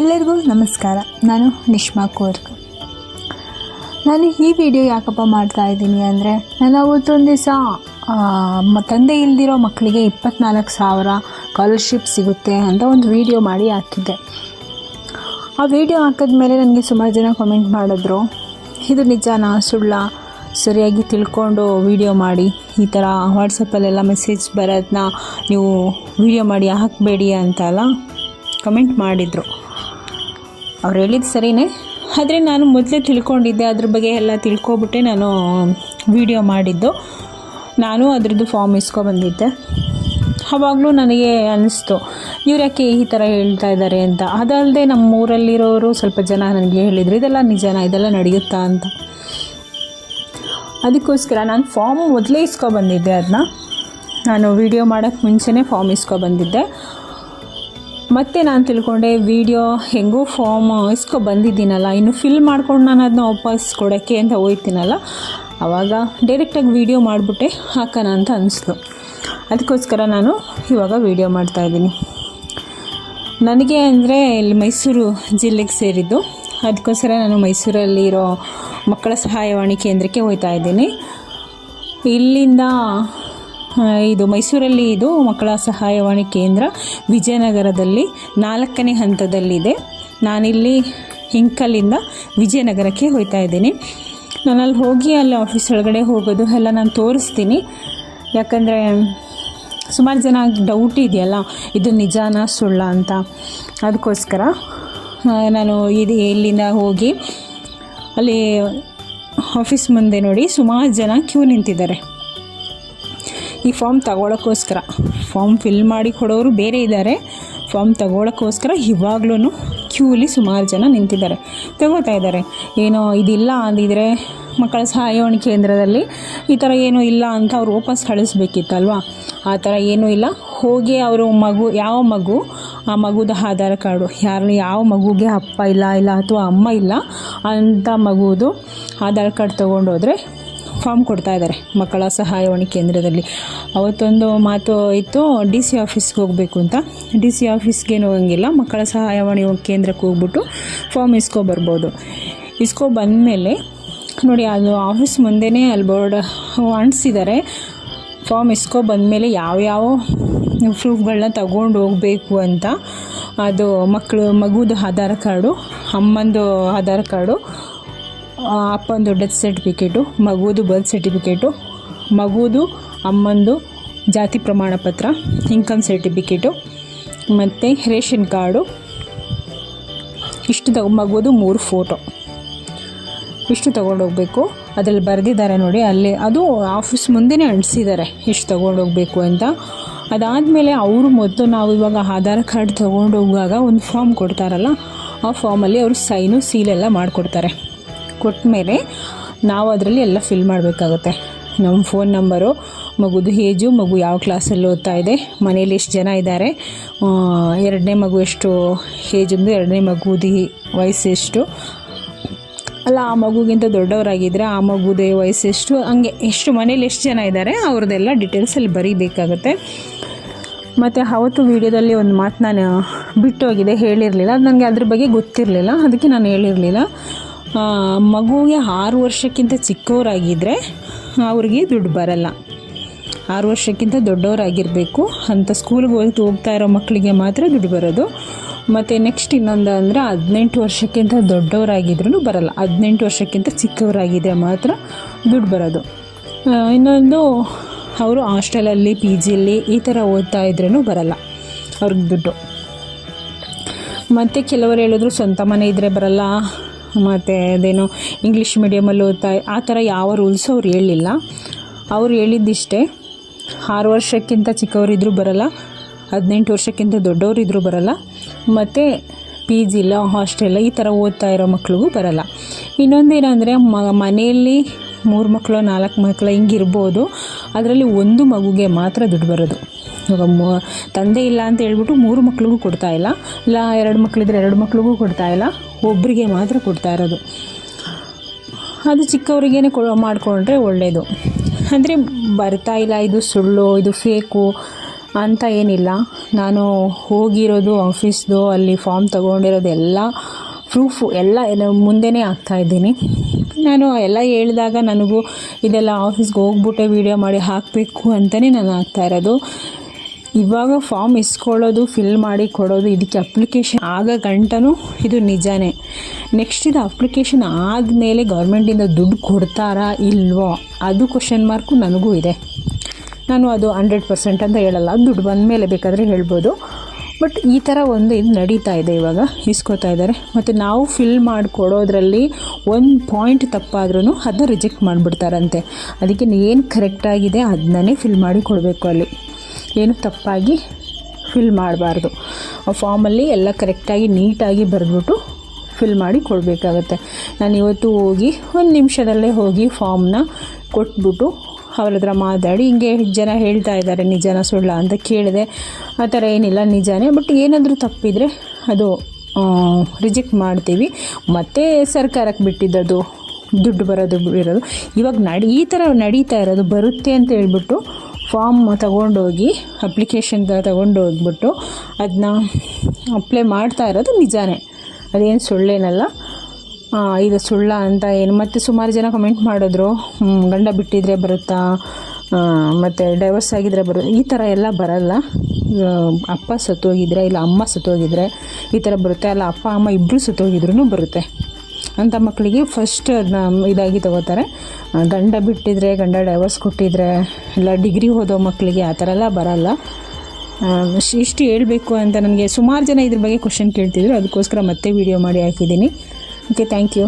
ಎಲ್ಲರಿಗೂ ನಮಸ್ಕಾರ. ನಾನು ನಿಷ್ಮಾ ಕೋರ್ಕ್. ನಾನು ಈ ವಿಡಿಯೋ ಯಾಕಪ್ಪ ಮಾಡ್ತಾ ಇದ್ದೀನಿ ಅಂದರೆ ನಾನು ಅವತ್ತೊಂದು ದಿವಸ ತಂದೆ ಇಲ್ದಿರೋ ಮಕ್ಕಳಿಗೆ ಇಪ್ಪತ್ನಾಲ್ಕು ಸಾವಿರ ಸ್ಕಾಲರ್ಶಿಪ್ ಸಿಗುತ್ತೆ ಅಂತ ಒಂದು ವಿಡಿಯೋ ಮಾಡಿ ಹಾಕಿದ್ದೆ. ಆ ವಿಡಿಯೋ ಹಾಕಿದ್ಮೇಲೆ ನನಗೆ ಸುಮಾರು ಜನ ಕಮೆಂಟ್ ಮಾಡಿದ್ರು. ಇದು ನಿಜಾನಾ, ಸುಳ್ಳ, ಸರಿಯಾಗಿ ತಿಳ್ಕೊಂಡು ವಿಡಿಯೋ ಮಾಡಿ. ಈ ಥರ ವಾಟ್ಸಪ್ಪಲ್ಲೆಲ್ಲ ಮೆಸೇಜ್ ಬರೋದನ್ನ ನೀವು ವಿಡಿಯೋ ಮಾಡಿ ಹಾಕಬೇಡಿ ಅಂತೆಲ್ಲ ಕಮೆಂಟ್ ಮಾಡಿದರು. ಅವ್ರು ಹೇಳಿದ್ದು ಸರಿಯೇ ಆದರೆ ನಾನು ಮೊದಲೇ ತಿಳ್ಕೊಂಡಿದ್ದೆ, ಅದ್ರ ಬಗ್ಗೆ ಎಲ್ಲ ತಿಳ್ಕೊಬಿಟ್ಟೆ ನಾನು ವಿಡಿಯೋ ಮಾಡಿದ್ದು. ನಾನು ಅದ್ರದ್ದು ಫಾರ್ಮ್ ಇಸ್ಕೊಬಂದಿದ್ದೆ. ಆವಾಗಲೂ ನನಗೆ ಅನ್ನಿಸ್ತು ಇವ್ರು ಯಾಕೆ ಈ ಥರ ಹೇಳ್ತಾ ಇದ್ದಾರೆ ಅಂತ. ಅದಲ್ಲದೆ ನಮ್ಮ ಊರಲ್ಲಿರೋರು ಸ್ವಲ್ಪ ಜನ ನನಗೆ ಹೇಳಿದರು, ಇದೆಲ್ಲ ನಿಜನ? ಇದೆಲ್ಲ ನಡೆಯುತ್ತಾ? ಅಂತ. ಅದಕ್ಕೋಸ್ಕರ ನಾನು ಫಾರ್ಮ್ ಮೊದಲೇ ಇಸ್ಕೊಬಂದಿದ್ದೆ ಅದನ್ನ ನಾನು ವಿಡಿಯೋ ಮಾಡೋಕ್ಕೆ ಮುಂಚೆನೇ ಫಾರ್ಮ್ ಇಸ್ಕೊಬಂದಿದ್ದೆ. ಮತ್ತೆ ನಾನು ತಿಳ್ಕೊಂಡೆ, ವಿಡಿಯೋ ಹೆಂಗೂ ಫಾರ್ಮ್ ಇಸ್ಕೊ ಬಂದಿದ್ದೀನಲ್ಲ, ಇನ್ನು ಫಿಲ್ ಮಾಡ್ಕೊಂಡು ನಾನು ಅದನ್ನ ವಾಪಸ್ ಕೊಡೋಕ್ಕೆ ಅಂತ ಹೋಯ್ತೀನಲ್ಲ ಆವಾಗ ಡೈರೆಕ್ಟಾಗಿ ವಿಡಿಯೋ ಮಾಡಿಬಿಟ್ಟೆ, ಹಾಕೋಣ ಅಂತ ಅನಿಸ್ತು. ಅದಕ್ಕೋಸ್ಕರ ನಾನು ಇವಾಗ ವಿಡಿಯೋ ಮಾಡ್ತಾಯಿದ್ದೀನಿ ನನಗೆ ಅಂದರೆ ಇಲ್ಲಿ ಮೈಸೂರು ಜಿಲ್ಲೆಗೆ ಸೇರಿದ್ದು ಅದಕ್ಕೋಸ್ಕರ ನಾನು ಮೈಸೂರಲ್ಲಿರೋ ಮಕ್ಕಳ ಸಹಾಯವಾಣಿ ಕೇಂದ್ರಕ್ಕೆ ಹೋಗ್ತಾ ಇದ್ದೀನಿ. ಇಲ್ಲಿಂದ ಇದು ಮೈಸೂರಲ್ಲಿ ಇದು ಮಕ್ಕಳ ಸಹಾಯವಾಣಿ ಕೇಂದ್ರ. ವಿಜಯನಗರದಲ್ಲಿ ನಾಲ್ಕನೇ ಹಂತದಲ್ಲಿದೆ. ನಾನಿಲ್ಲಿ ಹಿಂಕಲ್ಲಿಂದ ವಿಜಯನಗರಕ್ಕೆ ಹೋಗ್ತಾ ಇದ್ದೀನಿ. ಅಲ್ಲಿ ಹೋಗಿ ಅಲ್ಲಿ ಆಫೀಸ್ ಒಳಗಡೆ ಹೋಗೋದು ಎಲ್ಲ ನಾನು ತೋರಿಸ್ತೀನಿ. ಯಾಕಂದರೆ ಸುಮಾರು ಜನ ಡೌಟ್ ಇದೆಯಲ್ಲ, ಇದು ನಿಜಾನ ಸುಳ್ಳ ಅಂತ. ಅದಕ್ಕೋಸ್ಕರ ನಾನು ಇದು ಇಲ್ಲಿಂದ ಹೋಗಿ ಅಲ್ಲಿ ಆಫೀಸ್ ಮುಂದೆ ನೋಡಿ ಸುಮಾರು ಜನ ಕ್ಯೂ ನಿಂತಿದ್ದಾರೆ. ಈ ಫಾರ್ಮ್ ತಗೊಳ್ಳೋಕ್ಕೋಸ್ಕರ ಫಾರ್ಮ್ ಫಿಲ್ ಮಾಡಿ ಕೊಡೋರು ಬೇರೆ ಇದ್ದಾರೆ ಫಾರ್ಮ್ ತಗೊಳ್ಳೋಕ್ಕೋಸ್ಕರ ಇವಾಗ್ಲೂ ಕ್ಯೂಲಿ ಸುಮಾರು ಜನ ನಿಂತಿದ್ದಾರೆ. ತಗೋತಾ ಇದ್ದಾರೆ. ಏನೋ ಇದಿಲ್ಲ ಅಂದಿದ್ರೆ ಮಕ್ಕಳ ಸಹಾಯವಾಣಿ ಕೇಂದ್ರದಲ್ಲಿ ಈ ಥರ ಏನೂ ಇಲ್ಲ ಅಂತ ಅವ್ರು ವಾಪಸ್ ಕಳಿಸ್ಬೇಕಿತ್ತಲ್ವಾ? ಆ ಥರ ಏನೂ ಇಲ್ಲ. ಹೋಗಿ ಅವರು ಮಗು, ಯಾವ ಮಗು? ಆ ಮಗುದ ಆಧಾರ್ ಕಾರ್ಡು. ಯಾರು ಯಾವ ಮಗುಗೆ ಅಪ್ಪ ಇಲ್ಲ ಇಲ್ಲ ಅಥವಾ ಅಮ್ಮ ಇಲ್ಲ ಅಂಥ ಮಗುದು ಆಧಾರ್ ಕಾರ್ಡ್ ತೊಗೊಂಡೋದ್ರೆ ಫಾರ್ಮ್ ಕೊಡ್ತಾ ಇದ್ದಾರೆ ಮಕ್ಕಳ ಸಹಾಯವಾಣಿ ಕೇಂದ್ರದಲ್ಲಿ. ಅವತ್ತೊಂದು ಮಾತು ಇತ್ತು, ಡಿ ಸಿ ಆಫೀಸ್ಗೆ ಹೋಗಬೇಕು ಅಂತ. ಡಿ ಸಿ ಆಫೀಸ್ಗೇನು ಹೋಗಂಗಿಲ್ಲ, ಮಕ್ಕಳ ಸಹಾಯವಾಣಿ ಕೇಂದ್ರಕ್ಕೆ ಹೋಗ್ಬಿಟ್ಟು ಫಾರ್ಮ್ ಇಸ್ಕೊ ಬರ್ಬೋದು. ಇಸ್ಕೊ ಬಂದಮೇಲೆ ನೋಡಿ, ಅದು ಆಫೀಸ್ ಮುಂದೆನೇ ಅಲ್ಲಿ ಬೋರ್ಡ್ ಅಂಟಿಸಿದ್ದಾರೆ ಫಾರ್ಮ್ ಇಸ್ಕೊ ಬಂದಮೇಲೆ ಯಾವ್ಯಾವ ಪ್ರೂಫ್ಗಳನ್ನ ತಗೊಂಡು ಹೋಗಬೇಕು ಅಂತ. ಅದು ಮಕ್ಕಳು ಮಗುದು ಆಧಾರ್ ಕಾರ್ಡು, ಅಮ್ಮಂದು ಆಧಾರ್ ಕಾರ್ಡು ಅಪ್ಪಂದು ಡೆತ್ ಸರ್ಟಿಫಿಕೇಟು ಮಗುವುದು ಬರ್ತ್ ಸರ್ಟಿಫಿಕೇಟು ಮಗುವುದು ಅಮ್ಮಂದು ಜಾತಿ ಪ್ರಮಾಣ ಪತ್ರ ಇನ್ಕಮ್ ಸರ್ಟಿಫಿಕೇಟು ಮತ್ತು ರೇಷನ್ ಕಾರ್ಡು, ಇಷ್ಟು ತಗೊ ಮಗುವುದು ಮೂರು ಫೋಟೋ ಇಷ್ಟು ತೊಗೊಂಡೋಗ್ಬೇಕು. ಅದರಲ್ಲಿ ಬರೆದಿದ್ದಾರೆ ನೋಡಿ, ಅಲ್ಲಿ ಅದು ಆಫೀಸ್ ಮುಂದೆನೇ ಅಂಟಿಸಿದ್ದಾರೆ, ಇಷ್ಟು ತೊಗೊಂಡೋಗ್ಬೇಕು ಅಂತ. ಅದಾದಮೇಲೆ ಅವರು ಮೊದಲು ನಾವು ಇವಾಗ ಆಧಾರ್ ಕಾರ್ಡ್ ತೊಗೊಂಡೋಗುವಾಗ ಒಂದು ಫಾರ್ಮ್ ಕೊಡ್ತಾರಲ್ಲ, ಆ ಫಾರ್ಮಲ್ಲಿ ಅವರು ಸೈನು ಸೀಲೆಲ್ಲ ಮಾಡಿಕೊಡ್ತಾರೆ. ಕೊಟ್ಟ ಮೇಲೆ ನಾವು ಅದರಲ್ಲಿ ಎಲ್ಲ ಫಿಲ್ ಮಾಡಬೇಕಾಗುತ್ತೆ. ನಮ್ಮ ಫೋನ್ ನಂಬರು ಮಗುದು ಏಜು ಮಗು ಯಾವ ಕ್ಲಾಸಲ್ಲಿ ಓದ್ತಾ ಇದೆ ಮನೇಲಿ ಎಷ್ಟು ಜನ ಇದ್ದಾರೆ ಎರಡನೇ ಮಗು ಎಷ್ಟು ಏಜಂದು ಎರಡನೇ ಮಗುದು ವಯಸ್ಸು ಎಷ್ಟು. ಅಲ್ಲ, ಆ ಮಗುಗಿಂತ ದೊಡ್ಡವರಾಗಿದ್ದರೆ ಆ ಮಗುದೇ ವಯಸ್ಸೆಷ್ಟು ಹಂಗೆ ಎಷ್ಟು ಮನೇಲಿ ಎಷ್ಟು ಜನ ಇದ್ದಾರೆ, ಅವ್ರದ್ದೆಲ್ಲ ಡೀಟೇಲ್ಸ್ ಅಲ್ಲಿ ಬರೀಬೇಕಾಗುತ್ತೆ. ಮತ್ತು ಅವತ್ತು ವೀಡಿಯೋದಲ್ಲಿ ಒಂದು ಮಾತು ನಾನು ಬಿಟ್ಟೋಗಿದೆ, ಹೇಳಿರಲಿಲ್ಲ. ಅದು ನನಗೆ ಅದ್ರ ಬಗ್ಗೆ ಗೊತ್ತಿರಲಿಲ್ಲ, ಅದಕ್ಕೆ ನಾನು ಹೇಳಿರಲಿಲ್ಲ. ಮಗುವಿಗೆ ಆರು ವರ್ಷಕ್ಕಿಂತ ಚಿಕ್ಕವರಾಗಿದ್ದರೆ ಅವ್ರಿಗೆ ದುಡ್ಡು ಬರಲ್ಲ. ಆರು ವರ್ಷಕ್ಕಿಂತ ದೊಡ್ಡವರಾಗಿರಬೇಕು. ಅಂಥ ಸ್ಕೂಲ್ಗೆ ಹೋಗಿ ಹೋಗ್ತಾ ಇರೋ ಮಕ್ಕಳಿಗೆ ಮಾತ್ರ ದುಡ್ಡು ಬರೋದು. ಮತ್ತು ನೆಕ್ಸ್ಟ್ ಇನ್ನೊಂದು ಅಂದರೆ ಹದಿನೆಂಟು ವರ್ಷಕ್ಕಿಂತ ದೊಡ್ಡವರಾಗಿದ್ರೂ ಬರಲ್ಲ. ಹದಿನೆಂಟು ವರ್ಷಕ್ಕಿಂತ ಚಿಕ್ಕವರಾಗಿದ್ದರೆ ಮಾತ್ರ ದುಡ್ಡು ಬರೋದು. ಇನ್ನೊಂದು ಅವರು ಹಾಸ್ಟೆಲಲ್ಲಿ ಪಿ ಜಿಯಲ್ಲಿ ಈ ಥರ ಓದ್ತಾ ಇದ್ರೂ ಬರಲ್ಲ ಅವ್ರಿಗೆ ದುಡ್ಡು. ಮತ್ತು ಕೆಲವರು ಹೇಳಿದ್ರು, ಸ್ವಂತ ಮನೆ ಇದ್ದರೆ ಬರಲ್ಲ. ಮತ್ತು ಅದೇನು ಇಂಗ್ಲೀಷ್ ಮೀಡಿಯಮಲ್ಲಿ ಓದ್ತಾ ಆ ಥರ ಯಾವ ರೂಲ್ಸು ಅವ್ರು ಹೇಳಿಲ್ಲ. ಅವ್ರು ಹೇಳಿದ್ದಿಷ್ಟೇ. ಆರು ವರ್ಷಕ್ಕಿಂತ ಚಿಕ್ಕವರಿದ್ದರೂ ಬರಲ್ಲ. ಹದಿನೆಂಟು ವರ್ಷಕ್ಕಿಂತ ದೊಡ್ಡವರಿದ್ದರೂ ಬರಲ್ಲ. ಮತ್ತು ಪಿ ಜಿ ಇಲ್ಲ ಹಾಸ್ಟೆಲ್ ಈ ಥರ ಓದ್ತಾ ಇರೋ ಮಕ್ಳಿಗೂ ಬರಲ್ಲ. ಇನ್ನೊಂದೇನಂದರೆ ಮ ಮನೆಯಲ್ಲಿ ಮೂರು ಮಕ್ಕಳು ನಾಲ್ಕು ಮಕ್ಕಳು ಹಿಂಗಿರ್ಬೋದು. ಅದರಲ್ಲಿ ಒಂದು ಮಗುಗೆ ಮಾತ್ರ ದುಡ್ಡು ಬರೋದು. ಇವಾಗ ತಂದೆ ಇಲ್ಲ ಅಂತ ಹೇಳ್ಬಿಟ್ಟು ಮೂರು ಮಕ್ಳಿಗೂ ಕೊಡ್ತಾ ಇಲ್ಲ. ಇಲ್ಲ, ಎರಡು ಮಕ್ಕಳಿದ್ರೆ ಎರಡು ಮಕ್ಳಿಗೂ ಕೊಡ್ತಾ ಇಲ್ಲ. ಒಬ್ಬರಿಗೆ ಮಾತ್ರ ಕೊಡ್ತಾ ಇರೋದು. ಅದು ಚಿಕ್ಕವರಿಗೇನೆ ಕೊ ಮಾಡಿಕೊಂಡ್ರೆ ಒಳ್ಳೆಯದು ಅಂದರೆ ಬರ್ತಾ ಇಲ್ಲ, ಇದು ಸುಳ್ಳು, ಇದು ಫೇಕು ಅಂತ ಏನಿಲ್ಲ. ನಾನು ಹೋಗಿರೋದು ಆಫೀಸ್ದು, ಅಲ್ಲಿ ಫಾರ್ಮ್ ತೊಗೊಂಡಿರೋದು ಎಲ್ಲ ಪ್ರೂಫು, ಎಲ್ಲ ಮುಂದೆನೇ ಇದ್ದೀನಿ. ನಾನು ಎಲ್ಲ ಹೇಳಿದಾಗ ನನಗೂ ಇದೆಲ್ಲ ಆಫೀಸ್ಗೆ ಹೋಗ್ಬಿಟ್ಟೆ, ವೀಡಿಯೋ ಮಾಡಿ ಹಾಕಬೇಕು ಅಂತಲೇ ನಾನು ಆಗ್ತಾ ಇರೋದು. ಇವಾಗ ಫಾರ್ಮ್ ಇಸ್ಕೊಳ್ಳೋದು ಫಿಲ್ ಮಾಡಿ ಕೊಡೋದು, ಇದಕ್ಕೆ ಅಪ್ಲಿಕೇಶನ್ ಆಗ ಗಂಟನೂ ಇದು ನಿಜಾನೇ. ನೆಕ್ಸ್ಟ್ ಇದು ಅಪ್ಲಿಕೇಶನ್ ಆದಮೇಲೆ ಗೌರ್ಮೆಂಟಿಂದ ದುಡ್ಡು ಕೊಡ್ತಾರಾ ಇಲ್ವೋ, ಅದು ಕ್ವಶನ್ ಮಾರ್ಕು ನನಗೂ ಇದೆ. ನಾನು ಅದು ಹಂಡ್ರೆಡ್ ಪರ್ಸೆಂಟ್ ಅಂತ ಹೇಳಲ್ಲ, ದುಡ್ಡು ಬಂದ ಮೇಲೆ ಬೇಕಾದರೆ ಹೇಳ್ಬೋದು. ಬಟ್ ಈ ಥರ ಒಂದು ಇದು ನಡೀತಾ ಇದೆ ಇವಾಗ, ಇಸ್ಕೋತಾ ಇದ್ದಾರೆ. ಮತ್ತು ನಾವು ಫಿಲ್ ಮಾಡಿಕೊಡೋದ್ರಲ್ಲಿ ಒಂದು ಪಾಯಿಂಟ್ ತಪ್ಪಾದ್ರೂ ಅದನ್ನ ರಿಜೆಕ್ಟ್ ಮಾಡಿಬಿಡ್ತಾರಂತೆ. ಅದಕ್ಕೆ ಏನು ಕರೆಕ್ಟಾಗಿದೆ ಅದನ್ನೇ ಫಿಲ್ ಮಾಡಿ ಕೊಡಬೇಕು ಅಲ್ಲಿ. ಏನು ತಪ್ಪಾಗಿ ಫಿಲ್ ಮಾಡಬಾರ್ದು. ಫಾರ್ಮಲ್ಲಿ ಎಲ್ಲ ಕರೆಕ್ಟಾಗಿ ನೀಟಾಗಿ ಬರೆದ್ಬಿಟ್ಟು ಫಿಲ್ ಮಾಡಿ ಕೊಡಬೇಕಾಗತ್ತೆ. ನಾನು ಇವತ್ತು ಹೋಗಿ, ಒಂದು ನಿಮಿಷದಲ್ಲೇ ಹೋಗಿ ಫಾರ್ಮ್ನ ಕೊಟ್ಬಿಟ್ಟು ಅವ್ರ ಹತ್ರ ಮಾತಾಡಿ, ಹಿಂಗೆ ಜನ ಹೇಳ್ತಾ ಇದ್ದಾರೆ, ನಿಜನ ಸುಳ್ಳ ಅಂತ ಕೇಳಿದೆ. ಆ ಥರ ಏನಿಲ್ಲ, ನಿಜಾನೇ ಬಟ್ ಏನಾದರೂ ತಪ್ಪಿದರೆ ಅದು ರಿಜೆಕ್ಟ್ ಮಾಡ್ತೀವಿ. ಮತ್ತೆ ಸರ್ಕಾರಕ್ಕೆ ಬಿಟ್ಟಿದ್ದದು ದುಡ್ಡು ಬರೋದು ಇರೋದು ಇವಾಗ ನಡಿ, ಈ ಥರ ನಡೀತಾ ಇರೋದು ಬರುತ್ತೆ ಅಂತ ಹೇಳ್ಬಿಟ್ಟು ಫಾರ್ಮ್ ತಗೊಂಡೋಗಿ ಅಪ್ಲಿಕೇಶನ್ ತಗೊಂಡು ಹೋಗ್ಬಿಟ್ಟು ಅದನ್ನ ಅಪ್ಲೈ ಮಾಡ್ತಾ ಇರೋದು ನಿಜಾನೇ. ಅದೇನು ಸುಳ್ಳೇನಲ್ಲ. ಇದು ಸುಳ್ಳ ಅಂತ ಏನು, ಮತ್ತು ಸುಮಾರು ಜನ ಕಮೆಂಟ್ ಮಾಡಿದ್ರು. ಗಂಡ ಬಿಟ್ಟಿದ್ರೆ ಬರುತ್ತಾ? ಮತ್ತು ಡೈವರ್ಸ್ ಆಗಿದ್ರೆ ಬರು, ಈ ಥರ ಎಲ್ಲ ಬರಲ್ಲ. ಅಪ್ಪ ಸತ್ತೋಗಿದ್ರೆ, ಇಲ್ಲ ಅಮ್ಮ ಸತ್ತೋಗಿದ್ರೆ ಈ ಥರ ಬರುತ್ತೆ. ಅಲ್ಲ, ಅಪ್ಪ, ಅಮ್ಮ ಇಬ್ಬರು ಸತ್ತೋಗಿದ್ರೂ ಬರುತ್ತೆ. ಅಂಥ ಮಕ್ಕಳಿಗೆ ಫಸ್ಟ್ ಅದನ್ನ ಇದಾಗಿ ತಗೋತಾರೆ. ಗಂಡ ಬಿಟ್ಟಿದ್ರೆ, ಗಂಡ ಡೈವರ್ಸ್ ಕೊಟ್ಟಿದ್ರೆ, ಇಲ್ಲ ಡಿಗ್ರಿ ಓದೋ ಮಕ್ಕಳಿಗೆ ಆ ಥರ ಎಲ್ಲ ಬರಲ್ಲ. ಇಷ್ಟು ಹೇಳಬೇಕು ಅಂತ ನನಗೆ ಸುಮಾರು ಜನ ಇದ್ರ ಬಗ್ಗೆ ಕ್ವಶನ್ ಕೇಳ್ತಿದ್ರು. ಅದಕ್ಕೋಸ್ಕರ ಮತ್ತೆ ವಿಡಿಯೋ ಮಾಡಿ ಹಾಕಿದ್ದೀನಿ. Okay thank you